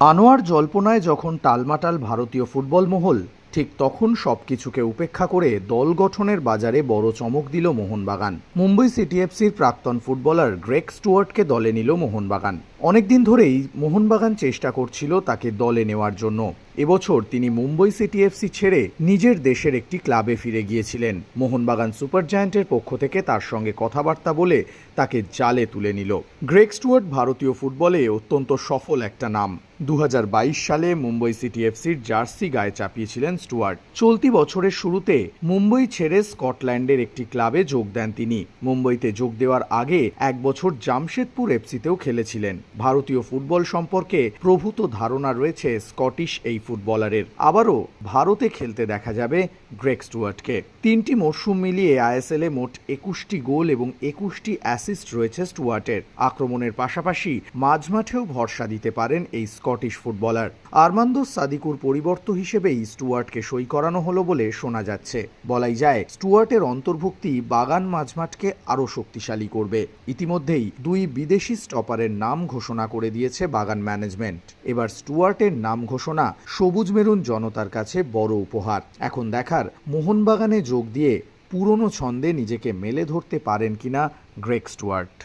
আনোয়ার জল্পনায় যখন টালমাটাল ভারতীয় ফুটবল মহল, ঠিক তখন সব কিছুকে উপেক্ষা করে দল গঠনের বাজারে বড় চমক দিল মোহনবাগান। মুম্বই সিটিএফসির প্রাক্তন ফুটবলার গ্রেক স্টুয়ার্টকে দলে নিল মোহনবাগান। অনেকদিন ধরেই মোহনবাগান চেষ্টা করছিল তাকে দলে নেওয়ার জন্য। এবছর তিনি মুম্বই সিটিএফসি ছেড়ে নিজের দেশের একটি ক্লাবে ফিরে গিয়েছিলেন। মোহনবাগান সুপার জায়ান্টের পক্ষ থেকে তার সঙ্গে কথাবার্তা বলে তাকে জালে তুলে নিল। গ্রেক স্টুয়ার্ট ভারতীয় ফুটবলে অত্যন্ত সফল একটা নাম। দু হাজার বাইশ সালে মুম্বই সিটিএফসির জার্সি গায়ে চাপিয়েছিলেন স্টুয়ার্ট। চলতি বছরের শুরুতে মুম্বই ছেড়ে স্কটল্যান্ডের একটি ক্লাবে যোগ দেন তিনি। মুম্বইতে যোগ দেওয়ার আগে এক বছর জামশেদপুর এফসিতেও খেলেছিলেন। ভারতীয় ফুটবল সম্পর্কে প্রভূত ধারণা রয়েছে স্কটিশ এই ফুটবলারের। আবারও ভারতে খেলতে দেখা যাবে গ্রেক স্টুয়ার্টকে। তিনটি মরশুম মিলিয়ে আইএসএল এ মোট একুশটি গোল এবং একুশটি অ্যাসিস্ট রয়েছে স্টুয়ার্টের। আক্রমণের পাশাপাশি মাঝমাঠেও ভরসা দিতে পারেন এই স্কটিশ ফুটবলার। আর্মান্দো সাদিকুর পরিবর্ত হিসেবেই স্টুয়ার্টকে সই করানো হলো বলে শোনা যাচ্ছে। বলাই যায়, স্টুয়ার্টের অন্তর্ভুক্তি বাগান মাঝমাঠকে আরও শক্তিশালী করবে। ইতিমধ্যেই দুই বিদেশি স্টপারের নাম ঘোষণা করে দিয়েছে বাগান ম্যানেজমেন্ট। এবার স্টুয়ার্টের নাম ঘোষণা সবুজ মেরুন জনতার কাছে বড় উপহার। এখন দেখার, মোহনবাগানে যোগ দিয়ে পুরনো ছন্দে নিজেকে মেলে ধরতে পারেন কিনা গ্রেক স্টুয়ার্ট।